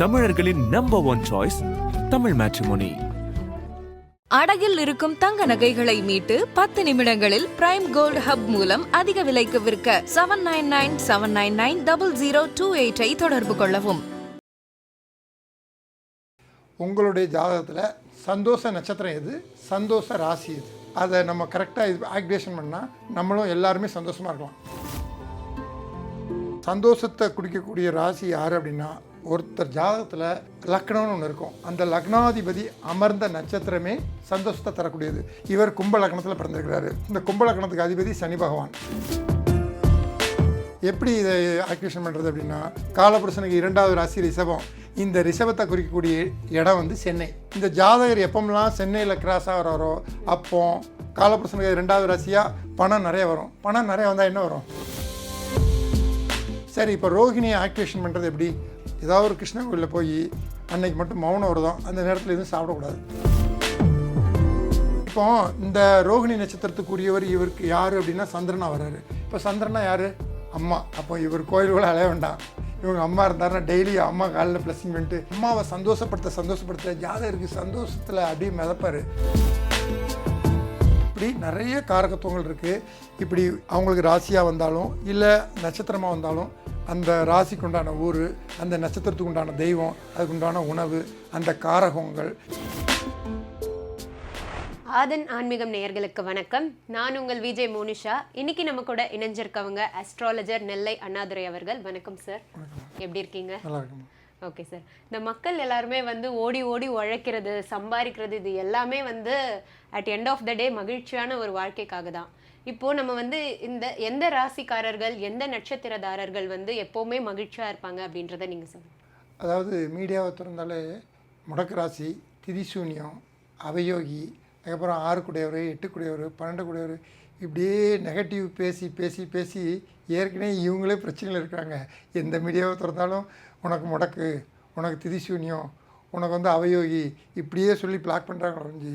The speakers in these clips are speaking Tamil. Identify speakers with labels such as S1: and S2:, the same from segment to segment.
S1: தமிழர்களின் number one choice Tamil matrimony
S2: அடகில் இருக்கும் தங்க நகைகளை மீட்டு பத்து நிமிடங்களில் பிரைம் கோல்ட் ஹப் மூலம் அதிக விலைக்கு விற்க seven nine nine seven nine nine double zero two எயிட்டை தொடர்பு கொள்ளவும்.
S3: உங்களுடைய ஜாதகத்தில் சந்தோஷ நட்சத்திரம் எது? சந்தோஷ ராசி எது? அதை நம்ம கரெக்டாக இது ஆக்டிவேஷன் பண்ணால் நம்மளும் எல்லாருமே சந்தோஷமாக இருக்கலாம். சந்தோஷத்தை குடிக்கக்கூடிய ராசி யார் அப்படின்னா ஒருத்தர் ஜாதகத்தில் லக்னம்னு ஒன்று இருக்கும். அந்த லக்னாதிபதி அமர்ந்த நட்சத்திரமே சந்தோஷத்தை தரக்கூடியது. இவர் கும்ப லக்னத்தில் பிறந்திருக்கிறாரு. இந்த கும்ப லக்னத்துக்கு அதிபதி சனி பகவான். எப்படி இதை ஆக்டிவேஷன் பண்ணுறது அப்படின்னா காலபுருஷனுக்கு இரண்டாவது ராசி ரிஷபம். இந்த ரிஷபத்தை குறிக்கக்கூடிய இடம் வந்து சென்னை. இந்த ஜாதகர் எப்பமெல்லாம் சென்னையில் கிராஸ் ஆகிறாரோ அப்போ காலபுருஷனுக்கு ரெண்டாவது ராசியாக பணம் நிறைய வரும். பணம் நிறைய வந்தால் என்ன வரும்? சரி இப்போ ரோஹிணியை ஆக்டிவேஷன் பண்ணுறது எப்படி? ஏதாவது ஒரு கிருஷ்ண கோயிலில் போய் அன்னைக்கு மட்டும் மௌனம் வருதம் அந்த நேரத்தில் எதுவும் சாப்பிடக்கூடாது. இப்போ இந்த ரோகிணி நட்சத்திரத்துக்குரியவர் இவருக்கு யார் அப்படின்னா சந்திரனா வர்றாரு இப்போ சந்திரனா யார்? அம்மா. அப்போ இவர் கோயில்களை அலைய வேண்டாம். இவங்க அம்மா இருந்தாருன்னா டெய்லி அம்மா காலையில் ப்ளஸிங் பண்ணிட்டு அம்மாவை சந்தோஷப்படுத்த சந்தோஷப்படுத்த ஜாதகருக்கு சந்தோஷத்தில் அப்படியே மிதப்பார். இப்படி நிறைய காரகத்துவங்கள் இருக்குது இப்படி அவங்களுக்கு ராசியாக வந்தாலும் இல்லை நட்சத்திரமாக வந்தாலும் அந்த ராசிக்கு உண்டான ஊர் அந்த நட்சத்திரத்துக்கு உண்டான தெய்வம் அதுக்கு உண்டான உணவு அந்த காரகங்கள்.
S4: ஆதன் ஆன்மீகம் நேயர்களுக்கு வணக்கம். நான் உங்கள் விஜய் மோனிஷா. இன்னைக்கு நம்ம கூட இணைஞ்சிருக்கவங்க அஸ்ட்ராலஜர் நெல்லை அண்ணாதுரை அவர்கள். வணக்கம் சார் எப்படி இருக்கீங்க? ஓகே சார் இந்த மக்கள் எல்லாருமே வந்து ஓடி ஓடி உழைக்கிறது சம்பாதிக்கிறது இது எல்லாமே வந்து at end of the day மகிழ்ச்சியான ஒரு வாழ்க்கைக்காக தான் இப்போ நம்ம வந்து இந்த எந்த ராசிக்காரர்கள் எந்த நட்சத்திரதாரர்கள் வந்து எப்போவுமே மகிழ்ச்சியாக இருப்பாங்க அப்படின்றத நீங்கள் சொல்லுங்கள்
S3: அதாவது மீடியாவை திறந்தாலே முடக்கு ராசி திரிசூன்யம் அவயோகி அதுக்கப்புறம் ஆறு குடையவர் எட்டு குடையவர் பன்னெண்டு குடையவர் இப்படியே நெகட்டிவ் பேசி பேசி பேசி ஏற்கனவே இவங்களே பிரச்சனையில் இருக்கிறாங்க எந்த மீடியாவை திறந்தாலும் உனக்கு முடக்கு உனக்கு திரிசூன்யம் உனக்கு வந்து அவயோகி இப்படியே சொல்லி பிளாக் பண்ணுறாங்க ஒழிஞ்சு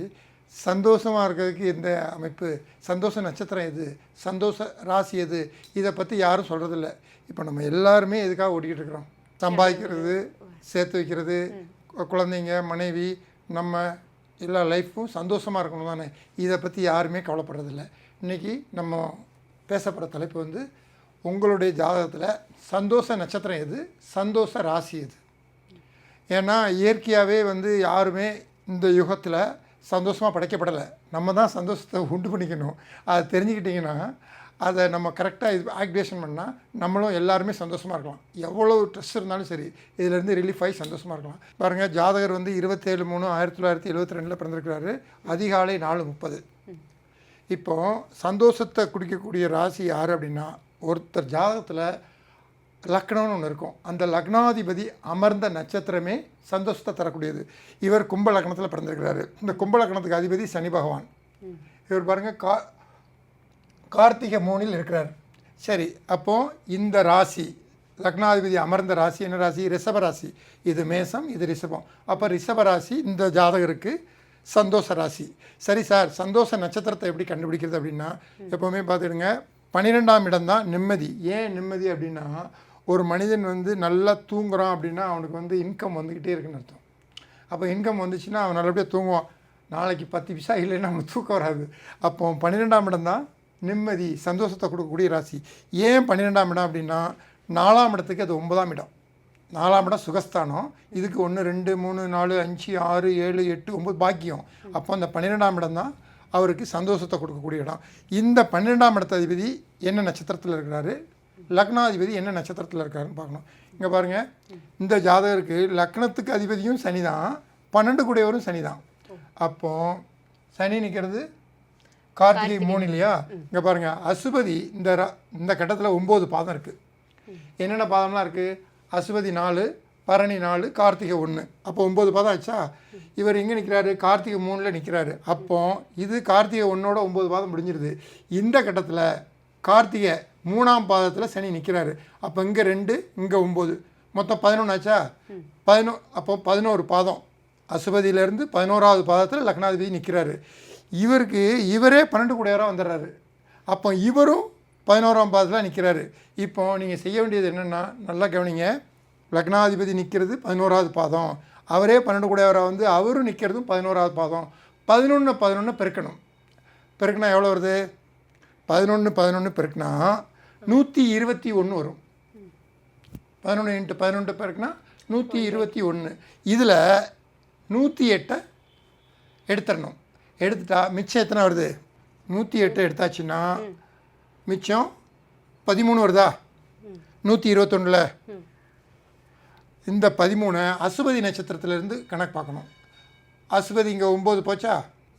S3: சந்தோஷமாக இருக்கிறதுக்கு எந்த அமைப்பு? சந்தோஷ நட்சத்திரம் எது? சந்தோஷ ராசி எது? இதை பற்றி யாரும் சொல்கிறதில்ல இப்போ நம்ம எல்லாருமே எதுக்காக ஓடிக்கிட்டு இருக்கிறோம்? சம்பாதிக்கிறது சேர்த்து வைக்கிறது குழந்தைங்க மனைவி நம்ம எல்லா லைஃப்பும் சந்தோஷமாக இருக்கணும் தானே? இதை பற்றி யாருமே கவலைப்படுறதில்ல. இன்றைக்கி நம்ம பேசப்படுற தலைப்பு வந்து உங்களுடைய ஜாதகத்தில் சந்தோஷ நட்சத்திரம் எது? சந்தோஷ ராசி எது? ஏன்னா இயற்கையாகவே வந்து யாருமே இந்த யுகத்தில் சந்தோஷமாக படைக்கப்படலை. நம்ம தான் சந்தோஷத்தை உண்டு பண்ணிக்கணும். அதை தெரிஞ்சுக்கிட்டிங்கன்னா அதை நம்ம கரெக்டாக இது ஆக்டிவேஷன் பண்ணால் நம்மளும் எல்லாருமே சந்தோஷமாக இருக்கலாம். எவ்வளோ ஸ்ட்ரெஸ் இருந்தாலும் சரி இதிலேருந்து ரிலீஃப் ஆகி சந்தோஷமாக இருக்கலாம். பாருங்கள் ஜாதகர் வந்து இருபத்தேழு மூணு ஆயிரத்தி தொள்ளாயிரத்தி எழுபத்தி ரெண்டில் பிறந்திருக்கிறாரு. அதிகாலை நாலு முப்பது. இப்போது சந்தோஷத்தை குடிக்கக்கூடிய ராசி யார் அப்படின்னா ஒருத்தர் ஜாதகத்தில் லக்னம்னு ஒன்று இருக்கும். அந்த லக்னாதிபதி அமர்ந்த நட்சத்திரமே சந்தோஷத்தை தரக்கூடியது. இவர் கும்ப லக்னத்தில் பிறந்திருக்கிறாரு. இந்த கும்ப லக்னத்துக்கு அதிபதி சனி பகவான். இவர் பாருங்கள் கா கார்த்திகை மூணில் இருக்கிறார். சரி அப்போது இந்த ராசி லக்னாதிபதி அமர்ந்த ராசி என்ன ராசி? ரிஷப ராசி. இது மேசம் இது ரிஷபம். அப்போ ரிஷப ராசி இந்த ஜாதகருக்கு சந்தோஷ ராசி. சரி சார் சந்தோஷ நட்சத்திரத்தை எப்படி கண்டுபிடிக்கிறது அப்படின்னா எப்போவுமே பார்த்துடுங்க பன்னிரெண்டாம் இடம் தான் நிம்மதி. ஏன் நிம்மதி அப்படின்னா ஒரு மனிதன் வந்து நல்லா தூங்குறான் அப்படின்னா அவனுக்கு வந்து இன்கம் வந்துக்கிட்டே இருக்குன்னு அர்த்தம். அப்போ இன்கம் வந்துச்சுன்னா அவன் நல்லபடியாக தூங்குவான். நாளைக்கு பத்து பைசா இல்லைன்னா அவனுக்கு தூக்கம் வராது. அப்போ பன்னிரெண்டாம் இடம் தான் நிம்மதி சந்தோஷத்தை கொடுக்கக்கூடிய ராசி. ஏன் பன்னிரெண்டாம் இடம் அப்படின்னா நாலாம் இடத்துக்கு அது ஒன்பதாம் இடம். நாலாம் இடம் சுகஸ்தானம். இதுக்கு ஒன்று ரெண்டு மூணு நாலு அஞ்சு ஆறு ஏழு எட்டு ஒம்பது பாக்கியம். அப்போ அந்த பன்னிரெண்டாம் இடம் தான் அவருக்கு சந்தோஷத்தை கொடுக்கக்கூடிய இடம். இந்த பன்னிரெண்டாம் இடத்த அதிபதி என்ன நட்சத்திரத்தில் இருக்கிறாரு? லக்னாதிபதி என்ன நட்சத்திரத்தில் இருக்காருன்னு பார்க்கணும். இங்கே பாருங்கள் இந்த ஜாதகருக்கு லக்னத்துக்கு அதிபதியும் சனி தான் பன்னெண்டு கூடியவரும் சனி தான் அப்போ சனி நிற்கிறது கார்த்திகை மூணு இல்லையா? இங்கே பாருங்கள் அசுபதி இந்த ர- இந்த கட்டத்தில் ஒம்பது பாதம் இருக்குது என்னென்ன பாதம்லாம் இருக்குது அசுபதி நாலு பரணி நாலு கார்த்திகை ஒன்று அப்போ ஒம்பது பாதம் ஆச்சா? இவர் எங்கே நிற்கிறாரு கார்த்திகை மூணில் நிற்கிறாரு அப்போ இது கார்த்திகை ஒன்றோட ஒம்பது பாதம் முடிஞ்சிருது. இந்த கட்டத்தில் கார்த்திகை மூணாம் பாதத்தில் சனி நிற்கிறாரு அப்போ இங்கே ரெண்டு இங்கே ஒம்பது. மொத்தம் பதினொன்று ஆச்சா? பதினோ அப்போ பதினோரு பாதம். அசுபதியிலேருந்து பதினோராவது பாதத்தில் லக்னாதிபதி நிற்கிறாரு இவருக்கு இவரே பன்னெண்டு கூடையராக வந்துடுறாரு. அப்போ இவரும் பதினோராம் பாதத்தில் நிற்கிறாரு இப்போ நீங்கள் செய்ய வேண்டியது என்னென்னா நல்லா கவனிங்க. லக்னாதிபதி நிற்கிறது பதினோராவது பாதம். அவரே பன்னெண்டு கூடையவராக வந்து அவரும் நிற்கிறதும் பதினோராவது பாதம். பதினொன்று பதினொன்று பெருக்கணும். பெருக்கினா எவ்வளோ வருது? பதினொன்று பதினொன்று பெருக்கினா நூற்றி இருபத்தி ஒன்று வரும். பதினொன்று இன்ட்டு பதினொன்று பிறகுனா நூற்றி இருபத்தி ஒன்று இதில் நூற்றி எட்டை எடுத்துடணும். எடுத்துட்டா மிச்சம் எத்தனை வருது? நூற்றி எட்டு எடுத்தாச்சுன்னா மிச்சம் பதிமூணு வருதா? நூற்றி இருபத்தொன்னில். இந்த பதிமூணு அசுபதி நட்சத்திரத்துலேருந்து கணக்கு பார்க்கணும். அசுபதி இங்கே ஒம்பது போச்சா?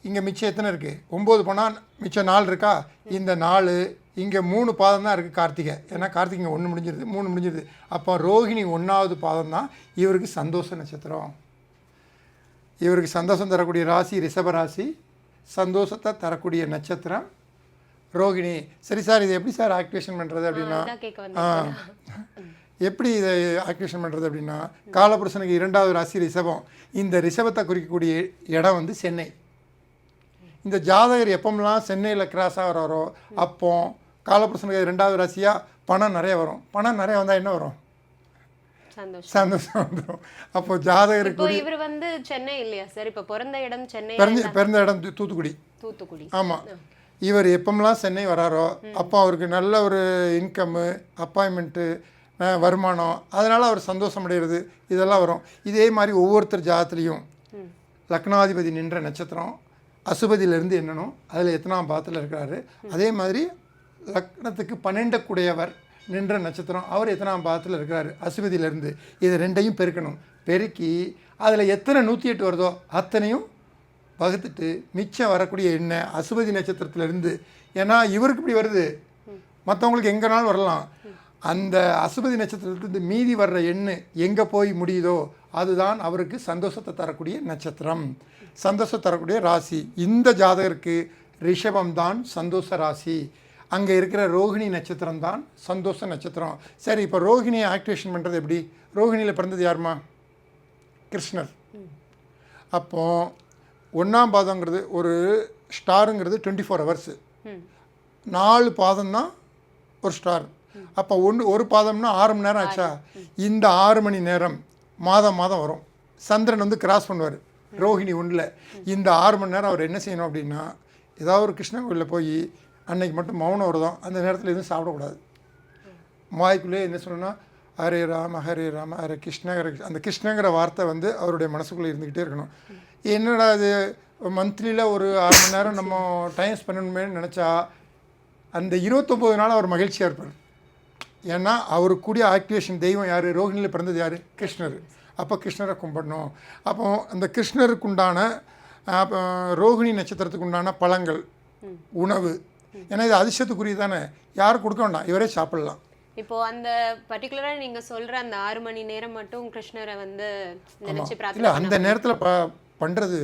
S3: இங்கே மிச்சம் எத்தனை இருக்குது ஒம்பது போனால் மிச்சம் நாலு இருக்கா? இந்த நாலு இங்கே மூணு பாதம் தான் இருக்குது கார்த்திகை. ஏன்னா கார்த்திகை ஒன்று முடிஞ்சிருது மூணு முடிஞ்சிருது. அப்போ ரோகிணி ஒன்றாவது பாதம் தான் இவருக்கு சந்தோஷ நட்சத்திரம். இவருக்கு சந்தோஷம் தரக்கூடிய ராசி ரிஷப ராசி சந்தோஷத்தை தரக்கூடிய நட்சத்திரம். ரோகிணி சரி சார் இது எப்படி சார் ஆக்டிவேஷன் பண்ணுறது அப்படின்னா? எப்படி இதை ஆக்டிவேஷன் பண்ணுறது அப்படின்னா காலபுருஷனுக்கு இரண்டாவது ராசி ரிஷபம். இந்த ரிஷபத்தை குறிக்கக்கூடிய இடம் வந்து சென்னை. இந்த ஜாதகர் எப்பமெல்லாம் சென்னையில் கிராஸ் ஆகிறாரோ அப்போ காலபுருஷனுக்கு ரெண்டாவது ராசியாக பணம் நிறைய வரும். பணம் நிறைய வந்தால் என்ன வரும்?
S4: சந்தோஷம்.
S3: வந்துடும் அப்போ ஜாதகருக்கு
S4: இவர் வந்து சென்னை இல்லையா சார்? இப்போ பிறந்த இடம் சென்னை
S3: பிறந்த பிறந்த இடம் தூத்துக்குடி.
S4: தூத்துக்குடி.
S3: ஆமாம் இவர் எப்பமெல்லாம் சென்னை வராரோ அப்போ அவருக்கு நல்ல ஒரு இன்கம்மு அப்பாயின்மெண்ட்டு வருமானம் அதனால் அவர் சந்தோஷம் அடைகிறது இதெல்லாம் வரும். இதே மாதிரி ஒவ்வொருத்தர் ஜாதத்துலேயும் லக்னாதிபதி நின்ற நட்சத்திரம் அசுபதியிலேருந்து எண்ணணும் அதில் எத்தனாம் பாதத்தில் இருக்கிறாரு. அதே மாதிரி லக்னத்துக்கு பன்னெண்டுக்குடையவர் நின்ற நட்சத்திரம். அவர் எத்தனாம் பாதத்தில் இருக்கிறார்? அசுபதியிலேருந்து. இது ரெண்டையும் பெருக்கணும். பெருக்கி அதில் எத்தனை நூற்றி எட்டு வருதோ அத்தனையும் வகுத்துட்டு மிச்சம் வரக்கூடிய எண்ணெய் அசுபதி நட்சத்திரத்திலேருந்து. ஏன்னா இவருக்கு இப்படி வருது. மற்றவங்களுக்கு எங்கேனாலும் வரலாம். அந்த அசுபதி நட்சத்திரத்திலிருந்து மீதி வர்ற எண்ணு எங்கே போய் முடியுதோ அதுதான் அவருக்கு சந்தோஷத்தை தரக்கூடிய நட்சத்திரம். சந்தோஷம் தரக்கூடிய ராசி. இந்த ஜாதகருக்கு ரிஷபம் தான் சந்தோஷ ராசி. அங்கே இருக்கிற ரோகிணி நட்சத்திரம் தான் சந்தோஷ நட்சத்திரம். சரி இப்போ ரோகிணியை ஆக்டிவேஷன் பண்ணுறது எப்படி? ரோகிணியில் பிறந்தது யாருமா? கிருஷ்ணர். அப்போ ஒன்றாம் பாதங்கிறது ஒரு ஸ்டாருங்கிறது டுவெண்ட்டி ஃபோர் ஹவர்ஸு நாலு பாதம் தான் ஒரு ஸ்டார். அப்போ ஒன்று ஒரு பாதம்னா ஆறு மணி நேரம் ஆச்சா? இந்த ஆறு மணி நேரம் மாதம் மாதம் வரும். சந்திரன் வந்து கிராஸ் பண்ணுவார் ரோஹிணி ஒன்றில் இந்த ஆறு மணி நேரம் அவர் என்ன செய்யணும் அப்படின்னா ஏதாவது ஒரு கிருஷ்ணன் கோயிலில் போய் அன்னைக்கு மட்டும் மௌனம் வருதோம். அந்த நேரத்தில் எதுவும் சாப்பிடக்கூடாது. வாய்க்குள்ளேயே என்ன சொல்லணும்னா ஹரே ராம ஹரே ராம ஹரே கிருஷ்ண ஹரே அந்த கிருஷ்ணங்கிற வார்த்தை வந்து அவருடைய மனசுக்குள்ளே இருந்துக்கிட்டே இருக்கணும். என்னடா இது? மந்த்லியில் ஒரு அரை மணி நேரம் நம்ம டைம் ஸ்பெண்ட் நினச்சா அந்த இருபத்தொம்போது நாள் அவர் மகிழ்ச்சியாக இருப்பார். ஏன்னா அவருக்கு கூடிய ஆக்டிவேஷன் தெய்வம் யார்? ரோஹிணியில் பிறந்தது யார்? கிருஷ்ணர். அப்போ கிருஷ்ணரை கும்பிடணும். அப்போ அந்த கிருஷ்ணருக்கு உண்டான அப்போ ரோகிணி நட்சத்திரத்துக்கு உண்டான பழங்கள் உணவு ஏன்னா இது அதிர்ஷ்டத்துக்குரிய தானே? யாரும் கொடுக்க வேண்டாம். இவரே சாப்பிடலாம்.
S4: இப்போ அந்த பர்டிகுலரா நீங்க சொல்ற அந்த ஆறு மணி நேரம் மட்டும் கிருஷ்ணரை வந்து நினைச்சு பிரார்த்தனை
S3: அந்த நேரத்தில் ப பண்ணுறது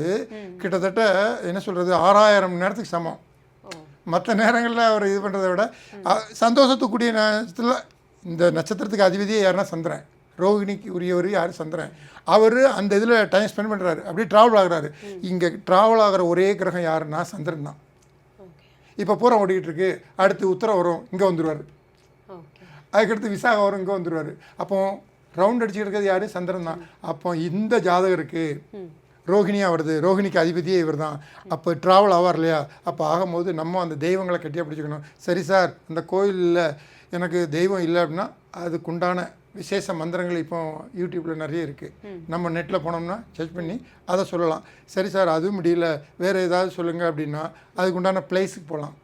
S3: கிட்டத்தட்ட என்ன சொல்கிறது ஆறாயிரம் நேரத்துக்கு சமம். மற்ற நேரங்களில் அவர் இது பண்ணுறதை விட சந்தோஷத்துக்குரிய நேரத்தில் இந்த நட்சத்திரத்துக்கு அதிபதியே யாருன்னா சந்திரன். ரோகிணிக்கு உரியவர் யார்? சந்திரன். அவர் அந்த இதில் டைம் ஸ்பெண்ட் பண்ணுறாரு அப்படியே ட்ராவல் ஆகுறாரு. இங்கே ட்ராவல் ஆகிற ஒரே கிரகம் யாருன்னா சந்திரன் தான். இப்போ பூரம் ஓடிக்கிட்டு இருக்கு. அடுத்து உத்தரம் வரும் இங்கே வந்துடுவார் அதுக்கடுத்து விசாகம் வரும் இங்கே வந்துடுவார் அப்போ ரவுண்ட் அடிச்சுட்டு இருக்கிறது யாரு? சந்திரன் தான். அப்போ இந்த ஜாதகருக்கு ரோகிணியாக வருது. ரோகிணிக்கு அதிபதியே இவர் தான். அப்போ ட்ராவல் ஆவார் இல்லையா? அப்போ ஆகும்போது நம்ம அந்த தெய்வங்களை கட்டியாக பிடிச்சிக்கணும். சரி சார் அந்த கோயிலில் எனக்கு தெய்வம் இல்லை அப்படின்னா அதுக்குண்டான விசேஷ மந்திரங்கள் இப்போ யூடியூப்பில் நிறைய இருக்குது நம்ம நெட்டில் போனோம்னா சர்ச் பண்ணி அதை சொல்லலாம். சரி சார் அதுவும் முடியல. வேறு ஏதாவது சொல்லுங்கள் அப்படின்னா அதுக்குண்டான பிளேஸுக்கு போகலாம்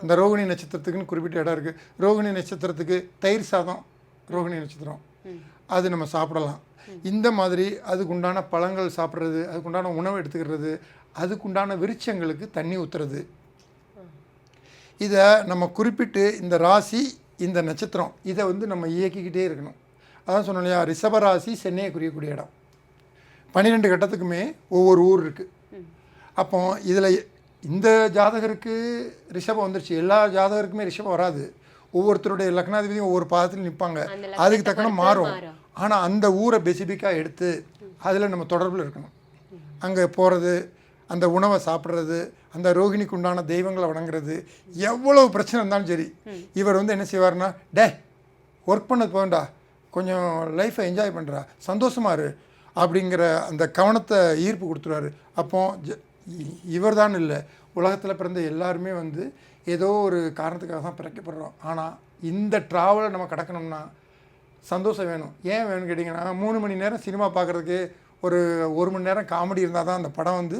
S3: அந்த ரோகிணி நட்சத்திரத்துக்குன்னு குறிப்பிட்ட இடம் இருக்குது ரோகிணி நட்சத்திரத்துக்கு தயிர் சாதம் ரோகிணி நட்சத்திரம். அது நம்ம சாப்பிடலாம். இந்த மாதிரி அதுக்குண்டான பழங்கள் சாப்பிட்றது அதுக்குண்டான உணவு எடுத்துக்கிறது அதுக்குண்டான விருட்சங்களுக்கு தண்ணி ஊற்றுறது இதை நம்ம குறிப்பிட்டு இந்த ராசி இந்த நட்சத்திரம். இதை வந்து நம்ம இயக்கிக்கிட்டே இருக்கணும். அதான் சொன்னோம் இல்லையா? ரிஷப ராசி சென்னையை குறிக்கக்கூடிய இடம். பன்னிரெண்டு கட்டத்துக்குமே ஒவ்வொரு ஊர் இருக்குது அப்போ இதில் இந்த ஜாதகருக்கு ரிஷபம் வந்துருச்சு. எல்லா ஜாதகருக்குமே ரிஷபம் வராது. ஒவ்வொருத்தருடைய லக்னாதிபதியும் ஒவ்வொரு பாதத்தில் நிற்பாங்க அதுக்கு தக்கன மாறும். ஆனால் அந்த ஊரை பெசிஃபிக்காக எடுத்து அதில் நம்ம தொடர்பில் இருக்கணும். அங்கே போகிறது அந்த உணவை சாப்பிட்றது அந்த ரோகிணிக்கு உண்டான தெய்வங்களை வணங்குறது எவ்வளவு பிரச்சனை இருந்தாலும் சரி இவர் வந்து என்ன செய்வார்னா டே ஒர்க் பண்ணது போகண்டா கொஞ்சம் லைஃப்பை என்ஜாய் பண்ணுறா சந்தோஷமாக இரு அப்படிங்கிற அந்த கவனத்தை ஈர்ப்பு கொடுத்துருவாரு. அப்போ இவர் தான் இல்லை உலகத்தில் பிறந்த எல்லாருமே வந்து ஏதோ ஒரு காரணத்துக்காக தான் பிறக்கப்படுறோம். ஆனால் இந்த ட்ராவலை நம்ம கடக்கணும்னா சந்தோஷம் வேணும். ஏன் வேணும்னு கேட்டிங்கன்னா மூணு மணி நேரம் சினிமா பார்க்குறதுக்கு ஒரு ஒரு மணி நேரம் காமெடி இருந்தால் தான் அந்த படம் வந்து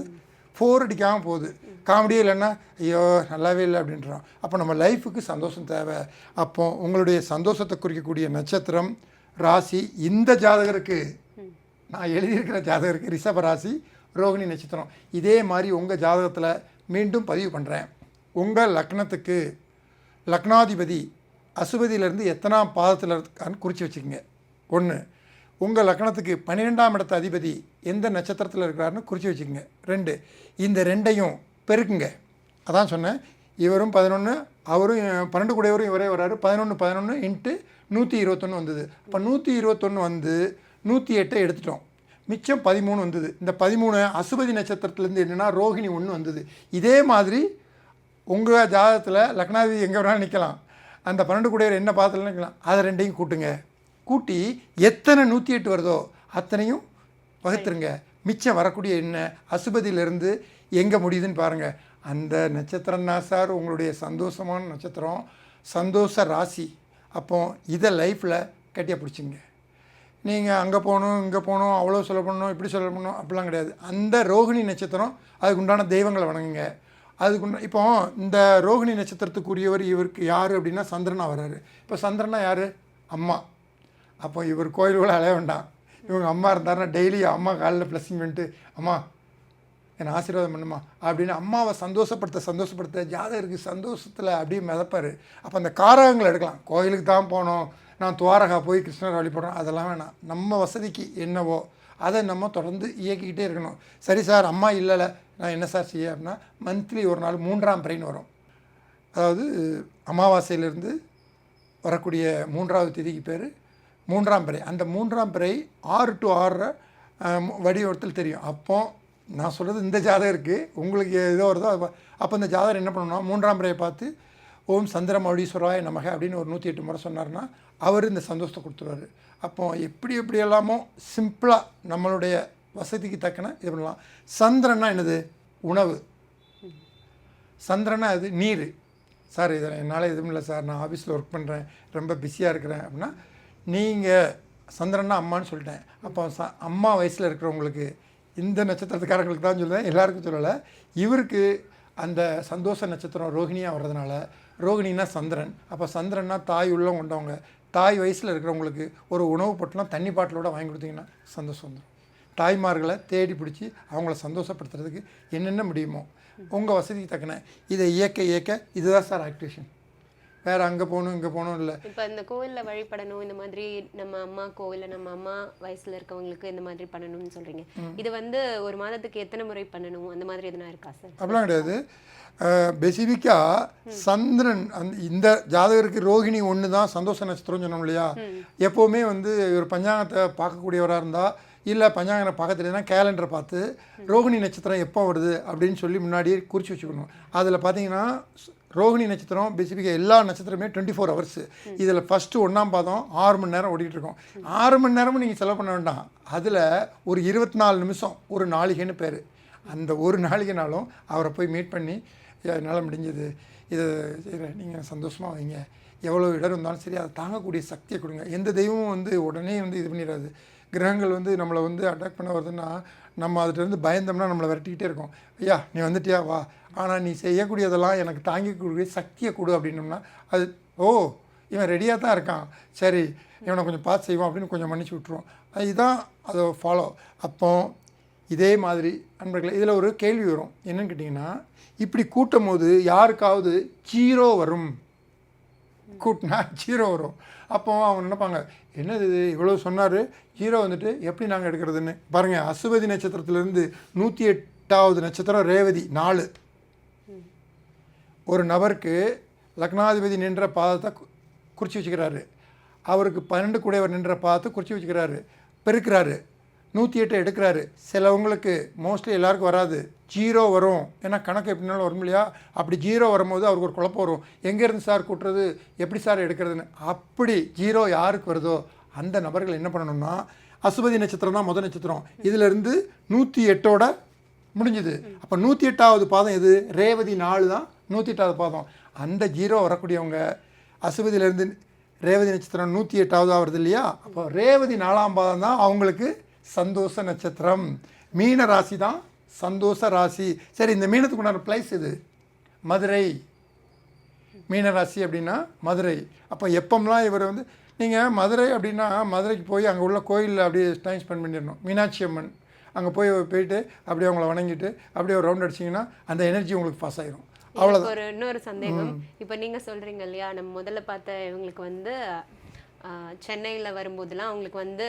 S3: ஃபோர் அடிக்காமல் போகுது. காமெடியே இல்லைன்னா ஐயோ நல்லாவே இல்லை அப்படின்றோம் அப்போ நம்ம லைஃபுக்கு சந்தோஷம் தேவை. அப்போ உங்களுடைய சந்தோஷத்தை குறிக்கக்கூடிய நட்சத்திரம் ராசி இந்த ஜாதகருக்கு நான் எழுதியிருக்கிற ஜாதகருக்கு ரிஷப ராசி ரோகிணி நட்சத்திரம். இதே மாதிரி உங்கள் ஜாதகத்தில் மீண்டும் பதிவு பண்ணுறேன் உங்கள் லக்னத்துக்கு லக்னாதிபதி அசுபதியிலேருந்து எத்தனாம் பாதத்தில் இருக்கான்னு குறித்து வச்சுக்கோங்க. ஒன்று உங்கள் லக்னத்துக்கு பன்னிரெண்டாம் இடத்த அதிபதி எந்த நட்சத்திரத்தில் இருக்கிறாருன்னு குறித்து வச்சுக்கோங்க. ரெண்டு இந்த ரெண்டையும் பெருக்குங்க. அதான் சொன்னேன். இவரும் பதினொன்று அவரும் பன்னெண்டு கூடையவரும் இவரே வராரு பதினொன்று பதினொன்று இன்ட்டு நூற்றி இருபத்தொன்று வந்தது. அப்போ நூற்றி இருபத்தொன்று வந்து நூற்றி எட்டை எடுத்துட்டோம். மிச்சம் பதிமூணு வந்தது. இந்த பதிமூணு அசுபதி நட்சத்திரத்துலேருந்து என்னென்னா ரோகிணி ஒன்று வந்தது. இதே மாதிரி உங்கள் ஜாதகத்தில் லக்னாதிபதி எங்கே வேணாலும் நிற்கலாம் அந்த பன்னெண்டு கூடையர் என்ன பாதத்தில் நிற்கலாம் அதை ரெண்டையும் கூட்டுங்க. கூட்டி எத்தனை நூற்றி எட்டு வருதோ அத்தனையும் வகுத்துருங்க மிச்சம் வரக்கூடிய என்ன? அசுபதியிலேருந்து எங்கே முடியுதுன்னு பாருங்கள் அந்த நட்சத்திரம்னா சார் உங்களுடைய சந்தோஷமான நட்சத்திரம். சந்தோஷ ராசி. அப்போ இதை லைஃப்பில் கட்டியாக பிடிச்சிங்க நீங்கள் அங்கே போகணும் இங்கே போகணும் அவ்வளோ சொல்ல பண்ணணும் இப்படி சொல்ல பண்ணணும் அப்படிலாம் கிடையாது. அந்த ரோகிணி நட்சத்திரம் அதுக்கு உண்டான தெய்வங்களை வணங்குங்க. அதுக்குண்ட இப்போ இந்த ரோகிணி நட்சத்திரத்துக்குரியவர் இவருக்கு யார் அப்படின்னா சந்திரனா வர்றாரு. இப்போ சந்திரனா யார்? அம்மா. அப்போ இவர் கோயில்களை அலைய வேண்டாம். இவங்க அம்மா இருந்தாருன்னா டெய்லி அம்மா காலையில் ப்ளஸ்ஸிங் பண்ணிட்டு அம்மா என்னை ஆசீர்வாதம் பண்ணுமா அப்படின்னு அம்மாவை சந்தோஷப்படுத்த சந்தோஷப்படுத்த ஜாதகருக்கு சந்தோஷத்தில் அப்படியே மிதப்பார். அப்போ அந்த காரகங்களை எடுக்கலாம். கோயிலுக்கு தான் போனோம். நான் துவாரகா போய் கிருஷ்ணர் வழிபடுறோம் அதெல்லாம் வேணாம். நம்ம வசதிக்கு என்னவோ அதை நம்ம தொடர்ந்து இயக்கிக்கிட்டே இருக்கணும். சரி சார் அம்மா இல்லைல்ல நான் என்ன சார் செய்ய அப்படின்னா மந்த்லி ஒரு நாள் மூன்றாம் பிறைன்னு வரும். அதாவது அமாவாசையிலேருந்து வரக்கூடிய மூன்றாவது திதிக்கு பேர் மூன்றாம் பிறை. அந்த மூன்றாம் பிறை ஆறு டு ஆறு வடிவத்தில் தெரியும். அப்போ நான் சொல்கிறது இந்த ஜாதகம் இருக்குது உங்களுக்கு ஏதோ வருதோ அப்போ இந்த ஜாதகம் என்ன பண்ணணும் மூன்றாம் பிறையை பார்த்து ஓம் சந்திரமௌடீஸ்வராய நமக அப்படின்னு ஒரு நூற்றி எட்டு முறை சொன்னார்னா அவர் இந்த சந்தோஷத்தை கொடுத்துருவாரு. அப்போ எப்படி எப்படி எல்லாமோ சிம்பிளாக நம்மளுடைய வசதிக்கு தக்கன இது பண்ணலாம். சந்திரன்னா என்னது? உணவு. சந்திரனா அது நீர். சார் இதில் என்னால் எதுவும் இல்லை சார். நான் ஆஃபீஸில் ஒர்க் பண்ணுறேன் ரொம்ப பிஸியாக இருக்கிறேன் அப்படின்னா நீங்கள் சந்திரனா அம்மான்னு சொல்லிட்டேன். அப்போ ச அம்மா வயசில் இருக்கிறவங்களுக்கு இந்த நட்சத்திரத்துக்காரங்களுக்கு தான் சொல்லுவேன். எல்லாருக்கும் சொல்லலை. இவருக்கு அந்த சந்தோஷ நட்சத்திரம் ரோகிணியாக வர்றதுனால ரோகிணின்னா சந்திரன். அப்போ சந்திரன்னா தாய் உள்ளம் கொண்டவங்க. தாய் வயசில் இருக்கிறவங்களுக்கு ஒரு உணவு பொட்டலாம் தண்ணி பாட்டிலோட வாங்கி கொடுத்தீங்கன்னா சந்தோஷம் வந்துடும் தாய்மார்களை தேடி பிடிச்சி அவங்கள சந்தோஷப்படுத்துறதுக்கு என்னென்ன முடியுமோ உங்கள் வசதிக்கு தக்கன இதை இயக்க இயக்க இதுதான் சார் ஆக்டிவேஷன் வேறு அங்கே போகணும் இங்கே போகணும் இல்லை.
S4: இப்போ இந்த கோவில்ல வழிபடணும் இந்த மாதிரி நம்ம அம்மா கோவில்ல நம்ம அம்மா வயசுல இருக்கவங்களுக்கு இந்த மாதிரி பண்ணணும்னு சொல்றீங்க. இது வந்து ஒரு மாதத்துக்கு எத்தனை முறை பண்ணணும்? அந்த மாதிரி எதுனா இருக்கா சார்
S3: அப்படிலாம் கிடையாது. பெசிஃபிக்காக சந்திரன் அந்த இந்த ஜாதகருக்கு ரோகிணி ஒன்று தான் சந்தோஷ நட்சத்திரம்னு சொன்னோம் இல்லையா? எப்போவுமே வந்து ஒரு பஞ்சாங்கத்தை பார்க்கக்கூடியவராக இருந்தால் இல்லை பஞ்சாங்கத்தை பார்க்க தெரியுதுன்னா கேலண்டரை பார்த்து ரோகிணி நட்சத்திரம் எப்போ வருது அப்படின்னு சொல்லி முன்னாடியே குறித்து வச்சுக்கணும். அதில் பார்த்தீங்கன்னா ரோகிணி நட்சத்திரம் பேசிஃபிக்காக எல்லா நட்சத்திரமே டுவெண்ட்டி ஃபோர் ஹவர்ஸ் இதில் ஃபஸ்ட்டு ஒன்றாம் பாதம் ஆறு மணி நேரம் ஓடிட்டு இருக்கோம். ஆறு மணி நேரமும் நீங்கள் செலவு பண்ண வேண்டாம். அதில் ஒரு இருபத்தி நாலு நிமிஷம் ஒரு நாளிகைன்னு பேர். அந்த ஒரு நாளிகைனாலும் அவரை போய் மீட் பண்ணி என்னால் முடிஞ்சது. இதை நீங்கள் சந்தோஷமாக வைங்க. எவ்வளோ இடம் இருந்தாலும் சரி அதை தாங்கக்கூடிய சக்தியை கொடுங்க. எந்த தெய்வமும் வந்து உடனே வந்து இது பண்ணிடாது. கிரகங்கள் வந்து நம்மளை வந்து அட்டாக் பண்ண வருதுன்னா நம்ம அதுலேருந்து பயந்தோம்னா நம்மளை விரட்டிக்கிட்டே இருக்கோம். ஐயா நீ வந்துட்டியா? வா. ஆனால் நீ செய்யக்கூடியதெல்லாம் எனக்கு தாங்கிக்கூடிய சக்தியை கொடு அப்படின்னோம்னா அது ஓ இவன் ரெடியாக தான் இருக்கான். சரி இவனை கொஞ்சம் பார்த்து செய்வோம் அப்படின்னு கொஞ்சம் மன்னிச்சு விட்ருவோம் இதுதான் அதை ஃபாலோ அப்போ இதே மாதிரி நண்பர்களே இதில் ஒரு கேள்வி வரும். என்னன்னு கேட்டிங்கன்னா இப்படி கூட்டும் போது யாருக்காவது ஜீரோ வரும். கூட்டினா ஜீரோ வரும். அப்போ அவங்க நினைப்பாங்க என்னது இது? இவ்வளோ சொன்னார். ஜீரோ வந்துட்டு எப்படி நாங்கள் எடுக்கிறதுன்னு? பாருங்கள் அசுவதி நட்சத்திரத்துலேருந்து நூற்றி எட்டாவது நட்சத்திரம் ரேவதி நாலு. ஒரு நபருக்கு லக்னாதிபதி நின்ற பாதத்தை குறித்து வச்சுக்கிறாரு. அவருக்கு பன்னெண்டு கூடையவர் நின்ற பாதத்தை குறித்து வச்சுக்கிறாரு. பெருக்கிறாரு. நூற்றி எட்டு எடுக்கிறாரு. சிலவங்களுக்கு மோஸ்ட்லி எல்லாருக்கும் வராது. ஜீரோ வரும். ஏன்னா கணக்கு எப்படினாலும் வரும் இல்லையா? அப்படி ஜீரோ வரும்போது அவருக்கு ஒரு குழப்பம் வரும். எங்கேருந்து சார் கூட்டுறது? எப்படி சார் எடுக்கிறதுன்னு? அப்படி ஜீரோ யாருக்கு வருதோ அந்த நபர்கள் என்ன பண்ணணும்னா அசுபதி நட்சத்திரம் தான் முதல் நட்சத்திரம். இதிலிருந்து நூற்றி எட்டோட முடிஞ்சுது. அப்போ நூற்றி எட்டாவது பாதம் எது? ரேவதி நாலு தான் நூற்றி எட்டாவது பாதம். அந்த ஜீரோ வரக்கூடியவங்க அசுபதியிலேருந்து ரேவதி நட்சத்திரம் நூற்றி எட்டாவது வருது இல்லையா? அப்போ ரேவதி நாலாம் பாதம் தான் அவங்களுக்கு சந்தோஷ நட்சத்திரம். மீன ராசி தான் சந்தோஷ ராசி. சரி இந்த மீனத்துக்கு உண்டான பிளேஸ் இது மதுரை. மீனராசி அப்படின்னா மதுரை. அப்போ எப்பம்லாம் இவர் வந்து நீங்கள் மதுரை அப்படின்னா மதுரைக்கு போய் அங்கே உள்ள கோயிலில் அப்படியே டைம் ஸ்பெண்ட் பண்ணிடணும். மீனாட்சி அம்மன். அங்கே போய் போயிட்டு அப்படியே அவங்கள வணங்கிட்டு அப்படியே ஒரு ரவுண்ட் அடிச்சிங்கன்னா அந்த எனர்ஜி உங்களுக்கு பாஸ் ஆயிரும்.
S4: எனக்கு ஒரு இன்னொரு சந்தேகம். இப்போ நீங்க சொல்றீங்க இல்லையா நம்ம முதல்ல பார்த்த இவங்களுக்கு வந்து சென்னையில வரும்போதெல்லாம் அவங்களுக்கு வந்து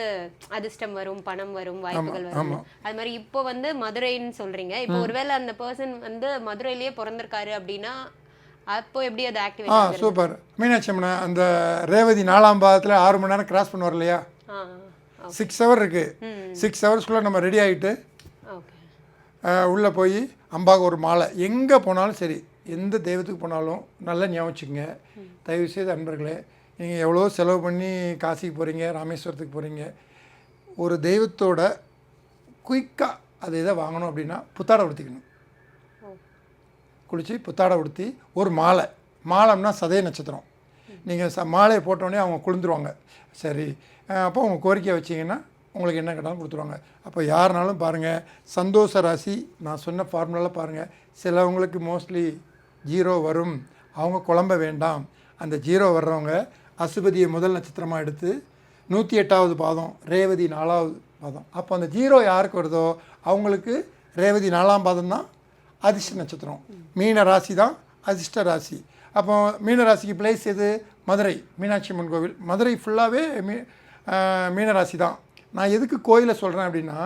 S4: அதிர்ஷ்டம் வரும் பணம் வரும் வாய்ப்புகள் வரும். அது மாதிரி இப்போ வந்து மதுரைன்னு சொல்றீங்க. இப்போ ஒருவேளை அந்த பர்சன் வந்து மதுரையிலேயே பிறந்திருக்காரு அப்படின்னா அப்போ எப்படி அது
S3: ஆ
S4: ஆக்டிவேட்
S3: சூப்பர் மீனாட்சி அம்மனை அந்த ரேவதி நாலாம் பாதத்தில் ஆறு மணி நேரம் கிராஸ் பண்ணுவார் இல்லையா? சிக்ஸ் ஹவர் இருக்குது சிக்ஸ் ஹவர்ஸ்க்குள்ளே நம்ம ரெடி ஆகிட்டு உள்ளே போய் அம்பாவுக்கு ஒரு மாலை. எங்கே போனாலும் சரி எந்த தெய்வத்துக்கு போனாலும் நல்லா ஞாபகம் தயவு செய்து அன்பர்களே நீங்கள் எவ்வளோ செலவு பண்ணி காசிக்கு போகிறீங்க ராமேஸ்வரத்துக்கு போகிறீங்க ஒரு தெய்வத்தோட குயிக்காக அது எதை வாங்கணும் அப்படின்னா புத்தாடை உடுத்திக்கணும். குளித்து புத்தாடை உடுத்தி ஒரு மாலை. மாலைன்னா சதய நட்சத்திரம். நீங்கள் ச மாலையை போட்டோடனே அவங்க குளிந்துருவாங்க சரி அப்போ உங்கள் கோரிக்கையை வச்சிங்கன்னா உங்களுக்கு என்ன கேட்டாலும் கொடுத்துருவாங்க. அப்போ யாருனாலும் பாருங்கள் சந்தோஷ ராசி நான் சொன்ன ஃபார்முலாவில் பாருங்கள் சிலவங்களுக்கு மோஸ்ட்லி ஜீரோ வரும். அவங்க குழம்ப வேண்டாம். அந்த ஜீரோ வர்றவங்க அசுபதியை முதல் நட்சத்திரமாக எடுத்து நூற்றி எட்டாவது பாதம் ரேவதி நாலாவது பாதம். அப்போ அந்த ஜீரோ யாருக்கு வருதோ அவங்களுக்கு ரேவதி நாலாம் பாதம் தான் அதிர்ஷ்ட நட்சத்திரம். மீன ராசி தான் அதிர்ஷ்ட ராசி. அப்போ மீன ராசிக்கு பிளேஸ் எது? மதுரை மீனாட்சி அம்மன் கோவில். மதுரை ஃபுல்லாகவே மீ மீனராசி மீன ராசி தான். நான் எதுக்கு கோயிலை சொல்கிறேன் அப்படின்னா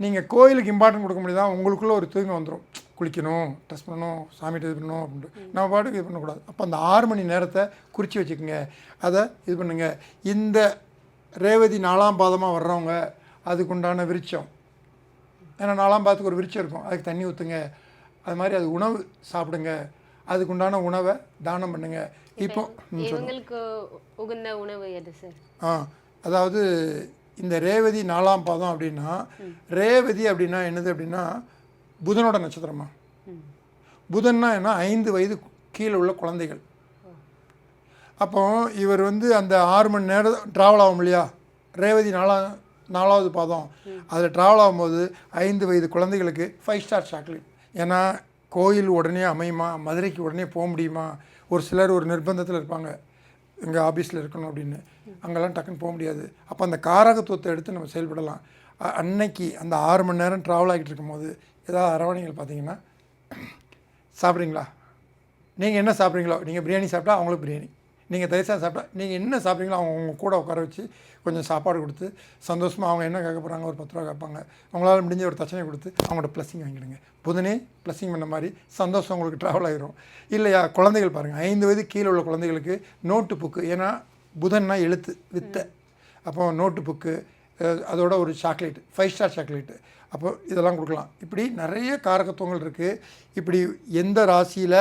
S3: நீங்கள் கோயிலுக்கு இம்பார்ட்டன்ட் கொடுக்க முடியுதா? உங்களுக்குள்ளே ஒரு தூய்மை வந்துடும் குளிக்கணும் ட்ரெஸ் பண்ணணும் சாமி இது பண்ணணும் அப்படின்ட்டு. நம்ம பாட்டுக்கு இது பண்ணக்கூடாது. அப்போ அந்த ஆறு மணி நேரத்தை குறித்து வச்சுக்கோங்க. அதை இது பண்ணுங்க. இந்த ரேவதி நாலாம் பாதமாக வர்றவங்க அதுக்குண்டான விருட்சம். ஏன்னா நாலாம் பாதத்துக்கு ஒரு விருட்சம் இருக்கும். அதுக்கு தண்ணி ஊற்றுங்க அது மாதிரி அது உணவு சாப்பிடுங்க. அதுக்குண்டான உணவை தானம் பண்ணுங்க. இப்போ
S4: உகந்த உணவு எது சார்?
S3: ஆ அதாவது இந்த ரேவதி நாலாம் பாதம் அப்படின்னா ரேவதி அப்படின்னா என்னது அப்படின்னா புதனோட நட்சத்திரமா? புதன்னா என்ன? ஐந்து வயது கீழே உள்ள குழந்தைகள். அப்போ இவர் வந்து அந்த ஆறு மணி நேரம் ட்ராவல் ஆகும் இல்லையா? ரேவதி நாலா நாலாவது பாதம். அதில் ட்ராவல் ஆகும்போது ஐந்து வயது குழந்தைகளுக்கு ஃபைவ் ஸ்டார் சாக்லேட் ஏன்னா கோயில் உடனே அமையுமா? மதுரைக்கு உடனே போக முடியுமா? ஒரு சிலர் ஒரு நிர்பந்தத்தில் இருப்பாங்க. எங்கள் ஆஃபீஸில் இருக்கணும் அப்படின்னு. அங்கெல்லாம் டக்குன்னு போக முடியாது. அப்போ அந்த காரகத்துவத்தை எடுத்து நம்ம செயல்படலாம். அன்னைக்கு அந்த ஆறு மணி நேரம் ட்ராவல் ஆகிட்டு இருக்கும்போது ஏதாவது அரவணைகள் பார்த்தீங்கன்னா சாப்பிட்றீங்களா? நீங்கள் என்ன சாப்பிட்றீங்களோ நீங்கள் பிரியாணி சாப்பிட்டா அவங்களுக்கு பிரியாணி. நீங்கள் தயிர் சாப்பிட்டா நீங்கள் என்ன சாப்பிட்றீங்களோ அவங்க உங்க கூட உட்கார வச்சு கொஞ்சம் சாப்பாடு கொடுத்து சந்தோஷமாக அவங்க என்ன கேட்க போகிறாங்க ஒரு பத்து ரூபா கேட்பாங்க. அவங்களால முடிஞ்ச ஒரு தச்சனை கொடுத்து அவங்களோட ப்ளஸ்ஸிங் வாங்கிடுங்க. புதனே ப்ளஸ்ஸிங் பண்ண மாதிரி சந்தோஷம் உங்களுக்கு ட்ராவல் ஆகிரும் இல்லையா குழந்தைகள் பாருங்கள் ஐந்து வயது கீழே உள்ள குழந்தைகளுக்கு நோட்டு புக்கு ஏன்னா புதன்னா எழுத்து வித்தை. அப்போ நோட்டு புக்கு அதோட ஒரு சாக்லேட் ஃபைவ் ஸ்டார் சாக்லேட்டு. அப்போ இதெல்லாம் கொடுக்கலாம். இப்படி நிறைய காரகத்துவங்கள் இருக்குது இப்படி எந்த ராசியில்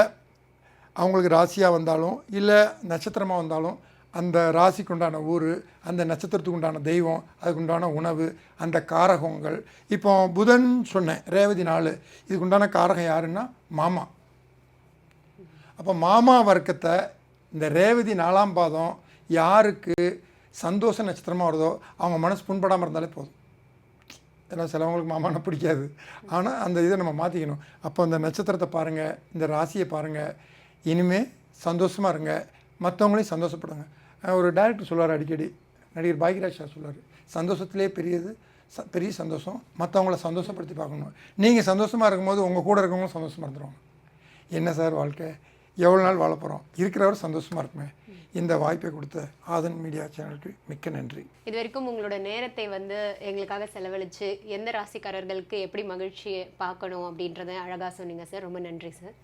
S3: அவங்களுக்கு ராசியாக வந்தாலும் இல்லை நட்சத்திரமாக வந்தாலும் அந்த ராசிக்கு உண்டான ஊர் அந்த நட்சத்திரத்துக்கு உண்டான தெய்வம் அதுக்கு உண்டான உணவு அந்த காரகங்கள். இப்போ புதன் சொன்னேன் ரேவதி நாள் இதுக்கு உண்டான காரகம் யாருன்னா மாமா. அப்போ மாமா வர்க்கத்தை இந்த ரேவதி நாலாம் பாதம் யாருக்கு சந்தோஷ நட்சத்திரமாக வருதோ அவங்க மனசு புண்படாமல் இருந்தாலே போதும். ஏன்னா சிலவங்களுக்கு மாமானா பிடிக்காது. ஆனால் அந்த இதை நம்ம மாற்றிக்கணும் அப்போ அந்த நட்சத்திரத்தை பாருங்கள் இந்த ராசியை பாருங்கள் இனிமேல் சந்தோஷமாக இருங்க. மற்றவங்களையும் சந்தோஷப்படுங்க. ஒரு டேரக்டர் சொல்லுவார் அடிக்கடி. நடிகர் பாக்யராஜ் சார் சொல்லுவார். சந்தோஷத்திலே பெரியது ச பெரிய சந்தோஷம். மற்றவங்கள சந்தோஷப்படுத்தி பார்க்கணும். நீங்கள் சந்தோஷமாக இருக்கும்போது உங்கள் கூட இருக்கவங்களும் சந்தோஷமாக இருந்துருவாங்க. என்ன சார் வாழ்க்கை? எவ்வளோ நாள் வாழ போகிறோம் இருக்கிறவர் சந்தோஷமாக இருக்குமே. இந்த வாய்ப்பை கொடுத்த ஆதன் மீடியா சேனலுக்கு மிக்க நன்றி.
S4: இது வரைக்கும் உங்களோட நேரத்தை வந்து எங்களுக்காக செலவழித்து எந்த ராசிக்காரர்களுக்கு எப்படி மகிழ்ச்சியை பார்க்கணும் அப்படின்றத அழகாக சொன்னீங்க சார். ரொம்ப நன்றி சார்.